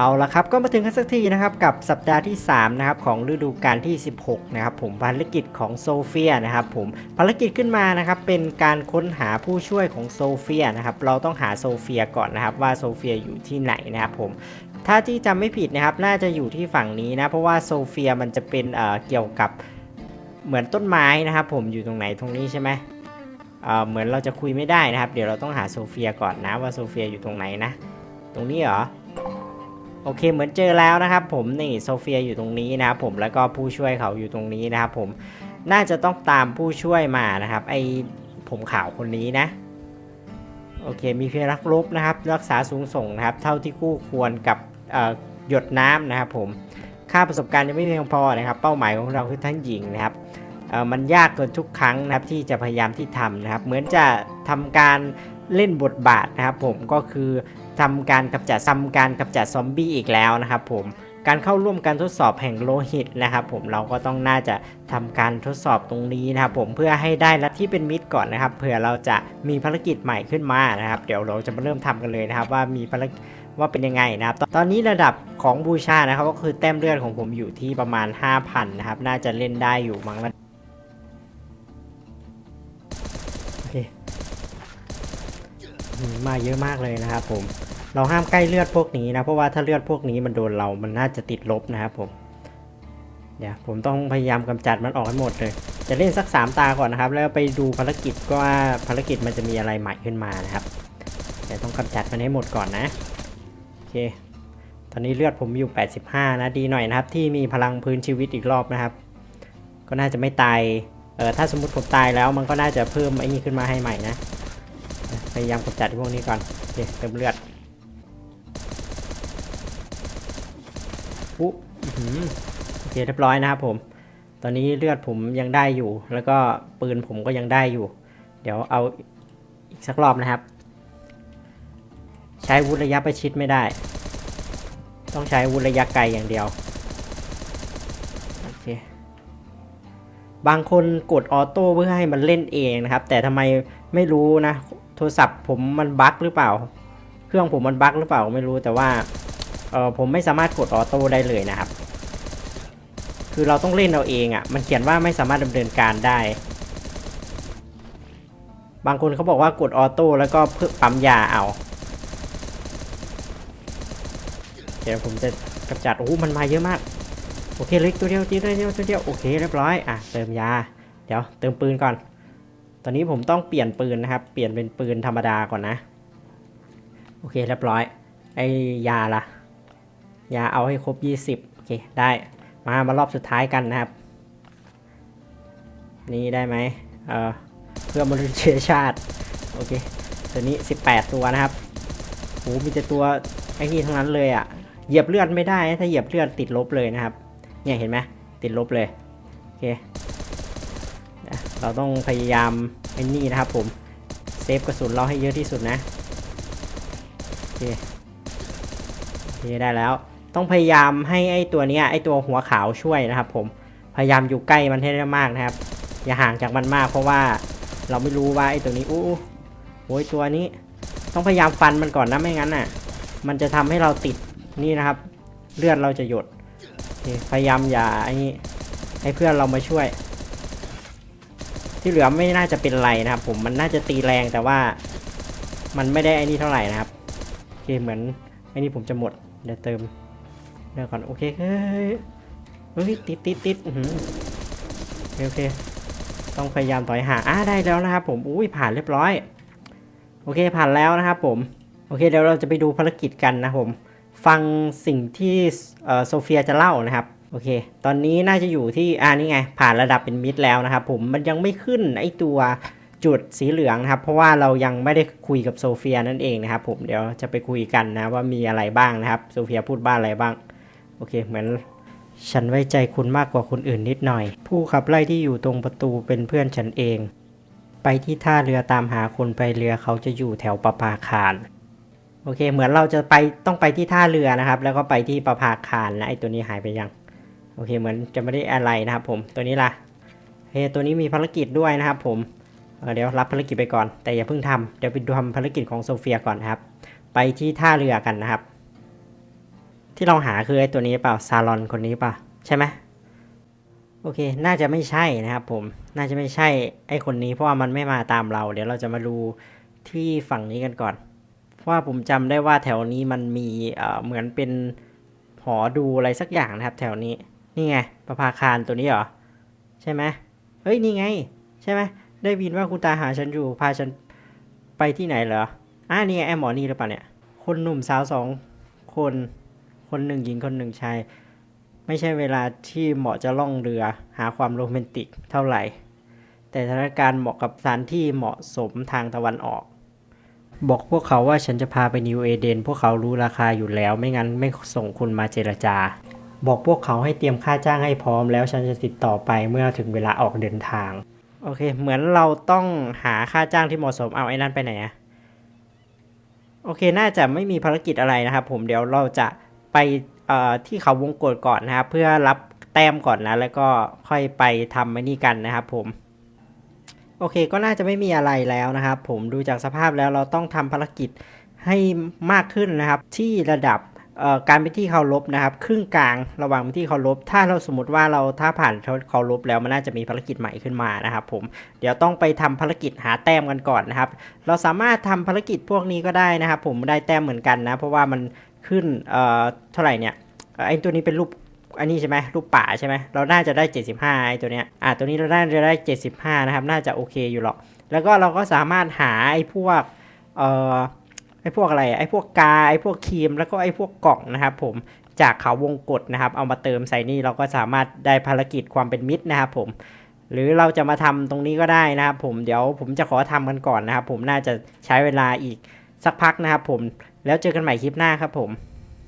เอาละครับก็มาถึงกันสักทีนะครับกับสัปดาห์ที่3นะครับของฤดูกาลที่ 16นะครับผมภารกิจของโซเฟียนะครับผมภารกิจขึ้นมานะครับเป็นการค้นหาผู้ช่วยของโซเฟียนะครับเราต้องหาโซเฟียก่อนนะครับว่าโซเฟียอยู่ที่ไหนนะครับผมถ้าที่จำไม่ผิดนะครับน่าจะอยู่ที่ฝั่งนี้นะเพราะว่าโซเฟียมันจะเป็นเอ่อเกี่ยวกับเหมือนต้นไม้นะครับผมอยู่ตรงไหนตรงนี้ใช่ไหมเอ่อเหมือนเราจะคุยไม่ได้นะครับ เดี๋ยวเราต้องหาโซเฟียก่อนนะว่าโซเฟียอยู่ตรงไหนนะ ตรงนี้เหรอ โอเคเหมือนเจอแล้วนะครับผมนี่โซเฟียอยู่ตรงนี้นะครับผมแล้วก็ผู้ช่วยเขาอยู่ตรงนี้นะครับผมน่าจะต้องตามผู้ช่วยมานะครับ ไอผมขาวคนนี้นะ โอเคมีเพียงรักลบนะครับ รักษาสูงส่งนะครับ เท่าที่คู่ควรกับหยดน้ำนะครับผมค่าประสบการณ์ยังไม่เพียงพอนะครับ เป้าหมายของเราคือท่านหญิงนะครับมันยากเกินทุกครั้งนะครับที่จะพยายามที่ทำนะครับ เหมือนจะทำการเล่นบทบาทนะครับ ผมก็คือ ทำการกำจัดซ้ำการกำจัดซอมบี้อีกแล้วนะครับผมการเข้าร่วมการทดสอบแห่งโลหิตนะครับ ผมเราก็ต้องน่าจะทำการทดสอบตรงนี้นะครับ ผมเพื่อให้ได้ลัทธิเป็นมิตรก่อนนะครับเผื่อเราจะมีภารกิจใหม่ขึ้นมานะครับ เดี๋ยวเราจะมาเริ่มทำกันเลยนะครับ ว่ามีภารกิจว่าเป็นยังไงนะครับ ตอนนี้ระดับของบูชานะครับ ก็คือแต้มเลือดของผมอยู่ที่ประมาณ 5,000นะครับ น่าจะเล่นได้อยู่มั้งนะโอเคมาเยอะมากเลยนะครับผม เราห้ามใกล้เลือดพวกนี้นะ เพราะว่าถ้าเลือดพวกนี้มันโดนเรา มันน่าจะติดลบนะครับผม เดี๋ยวผมต้องพยายามกำจัดมันออกให้หมดเลย จะเล่นสัก 3 ตาก่อนนะครับ แล้วไปดูภารกิจก็ว่าภารกิจมันจะมีอะไรใหม่ขึ้นมานะครับ เดี๋ยวต้องกำจัดมันให้หมดก่อนนะ โอเค ตอนนี้เลือดผมอยู่ 85 นะ ดีหน่อยนะครับ ที่มีพลังพื้นชีวิตอีกรอบนะครับ ก็น่าจะไม่ตาย เออถ้าสมมติผมตายแล้วมันก็น่าจะเพิ่มไอ้นี่ขึ้นมาให้ใหม่นะ พยายามกำจัดพวกนี้ก่อนโอเคเติมเลือด ปุ๊อื้อหือโอเคเรียบร้อยนะครับผม ตอนนี้เลือดผมยังได้อยู่ แล้วก็ปืนผมก็ยังได้อยู่ เดี๋ยวเอาอีกสักรอบนะครับ ใช้วุธระยะประชิดไม่ได้ ต้องใช้วุธระยะไกลอย่างเดียวโอเคบางคนกดออโต้เพื่อให้มันเล่นเองนะครับ แต่ทำไมไม่รู้นะ โทรศัพท์ผมมันบั๊กหรือเปล่า เครื่องผมมันบั๊กหรือเปล่าไม่รู้แต่ว่า เออผมไม่สามารถกดออโต้ได้เลยนะครับ คือเราต้องเล่นเอาเองอะ่ะ มันเขียนว่าไม่สามารถดำเนินการได้ บางคนเขาบอกว่ากดออโต้แล้วก็เพิ่มปั๊มยาเอาเดี๋ยวผมจะกำจัดโอ้มันมาเยอะมากโอเคเล็กตัวเดียวตัวเดียวตัวเดียวโอเคเรียบร้อยอะเติมยา เดี๋ยวเติมปืนก่อน ตอนนี้ผมต้องเปลี่ยนปืนนะครับ เปลี่ยนเป็นปืนธรรมดาก่อนนะ โอเคเรียบร้อย ไอยาละ อย่าเอาให้ครบ 20 โอเค ได้ มามารอบสุดท้ายกันนะครับ นี่ได้ไหมเออเพื่อมนุษยชาติ โอเค ตัวนี้ 18 ตัวนะครับโหมีแต่ตัวไอ้นี่ทั้งนั้นเลยอะ่ะ เหยียบเลือดไม่ได้ ถ้าเหยียบเลือดติดลบเลยนะครับ เนี่ยเห็นไหมติดลบเลย โอเค เราต้องพยายามไอ้นี่นะครับผม เซฟกระสุนเราให้เยอะที่สุดนะ โอเค โอเค ได้แล้ว ต้องพยายามให้ไอ้ตัวเนี้ยไอ้ตัวหัวขาวช่วยนะครับ ผมพยายามอยู่ใกล้มันให้ได้มากนะครับ อย่าห่างจากมันมากเพราะว่าเราไม่รู้ว่าไอ้ตัวนี้อู้โอ้ยตัวนี้ ต้องพยายามฟันมันก่อนนะไม่งั้นน่ะ มันจะทำให้เราติดนี่นะครับ เลือดเราจะหยดพยายามอย่าไอ้นี่ให้เพื่อนเรามาช่วย ที่เหลือไม่น่าจะเป็นไรนะครับ ผมมันน่าจะตีแรงแต่ว่า มันไม่ได้ไอ้นี่เท่าไหร่นะครับโอเคเหมือนไอ้นี่ผมจะหมดเดี๋ยวเติม เดี๋ยวก่อนโอเคเฮ้ยเฮ้ยติดติดติดอืโอเคโอเค ต้องพยายามถอยห่างอ่าได้แล้วนะครับผมอุ้ยผ่านเรียบร้อย โอเคผ่านแล้วนะครับผมโอเคเดี๋ยวเราจะไปดูภารกิจกันนะผม ฟังสิ่งที่โซเฟียจะเล่านะครับโอเค ตอนนี้น่าจะอยู่ที่อ่านี่ไง ผ่านระดับเป็นมิดแล้วนะครับผมมันยังไม่ขึ้นไอตัวจุดสีเหลืองนะครับ เพราะว่าเรายังไม่ได้คุยกับโซเฟียนั่นเองนะครับผมเดี๋ยวจะไปคุยกันนะว่ามีอะไรบ้างนะครับ โซเฟียพูดบ้านอะไรบ้าง โอเค เหมือนฉันไว้ใจคุณมากกว่าคนอื่นนิดหน่อย ผู้ขับไล่ที่อยู่ตรงประตูเป็นเพื่อนฉันเอง ไปที่ท่าเรือตามหาคนไปเรือเขาจะอยู่แถวประภาคาร โอเค เหมือนเราจะไปต้องไปที่ท่าเรือนะครับ แล้วก็ไปที่ประภาคารนะไอตัวนี้หายไปยัง โอเค เหมือนจะไม่ได้อะไรนะครับ ผม ตัวนี้ล่ะเฮ้ยตัวนี้มีภารกิจด้วยนะครับผมเเดี๋ยวรับภารกิจไปก่อน แต่อย่าเพิ่งทำเดี๋ยวไปทำภารกิจของโซเฟียก่อนนครับ ไปที่ท่าเรือกันนะครับ ที่เราหาคือไอ้ตัวนี้เปล่าซาลอนคนนี้เปล่าใช่ไหมโอเค น่าจะไม่ใช่นะครับผม น่าจะไม่ใช่ไอ้คนนี้เพราะว่ามันไม่มาตามเรา เดี๋ยวเราจะมาดูที่ฝั่งนี้กันก่อน เพราะว่าผมจำได้ว่าแถวนี้มันมีเอ่อเหมือนเป็นหอดูอะไรสักอย่างนะครับ แถวนี้ นี่ไงประภาคารตัวนี้เหรอ ใช่ไหมเฮ้ย นี่ไง ใช่ไหมได้ยินว่าคุณตาหาฉันอยู่ พาฉันไปที่ไหนเหรออ่านี่ไงไอ้หมอนี่หรือเปล่าเนี่ย คนหนุ่มสาวสองคน คนหนึ่งหญิงคนหนึ่งชาย ไม่ใช่เวลาที่เหมาะจะล่องเรือหาความโรแมนติกเท่าไหร่ แต่สถานการณ์เหมาะกับสถานที่เหมาะสมทางตะวันออก บอกพวกเขาว่าฉันจะพาไปนิวเอเดน พวกเขารู้ราคาอยู่แล้ว ไม่งั้นไม่ส่งคุณมาเจรจา บอกพวกเขาให้เตรียมค่าจ้างให้พร้อมแล้วฉันจะติดต่อไปเมื่อถึงเวลาออกเดินทางโอเค เหมือนเราต้องหาค่าจ้างที่เหมาะสม เอาไอ้นั่นไปไหนอะโอเค น่าจะไม่มีภารกิจอะไรนะครับผม เดี๋ยวเราจะ ไปที่เขาวงกฏก่อนนะครับ เพื่อรับแต้มก่อนนะ แล้วก็ค่อยไปทำไอ้นี่กันนะครับผม โอเคก็น่าจะไม่มีอะไรแล้วนะครับผมดูจากสภาพแล้วเราต้องทำภารกิจให้มากขึ้นนะครับ ที่ระดับการเป็นที่เคารพนะครับ ครึ่งกลางระหว่างเป็นที่เคารพถ้าเราสมมติว่าเราถ้าผ่านเคารพแล้วมันน่าจะมีภารกิจใหม่ขึ้นมานะครับ ผมเดี๋ยวต้องไปทำภารกิจหาแต้มกันก่อนนะครับ เราสามารถทำภารกิจพวกนี้ก็ได้นะครับ ผมได้แต้มเหมือนกันนะ เพราะว่ามัน ขึ้นเอ่อเท่าไหร่เนี่ยเอ่อไอ้ตัวนี้เป็นรูปอันนี้ใช่ไหมรูปป่าใช่ไหมเราน่าจะได้ 75ไอ้ตัวเนี้ยอะตัวนี้เราน่าจะได้ 75 นะครับ น่าจะโอเคอยู่หรอก แล้วก็เราก็สามารถหาไอ้พวกเอ่อไอ้พวกอะไรไอ้พวกกาไอ้พวกครีมแล้วก็ไอ้พวกกล่องนะครับ ผมจากเขาวงกฏนะครับ เอามาเติมใส่นี่เราก็สามารถได้ภารกิจความเป็นมิตรนะครับผมหรือเราจะมาทำตรงนี้ก็ได้นะครับผมเดี๋ยวผมจะขอทำกันก่อนนะครับ ผมน่าจะใช้เวลาอีกสักพักนะครับผม แล้วเจอกันใหม่คลิปหน้าครับผม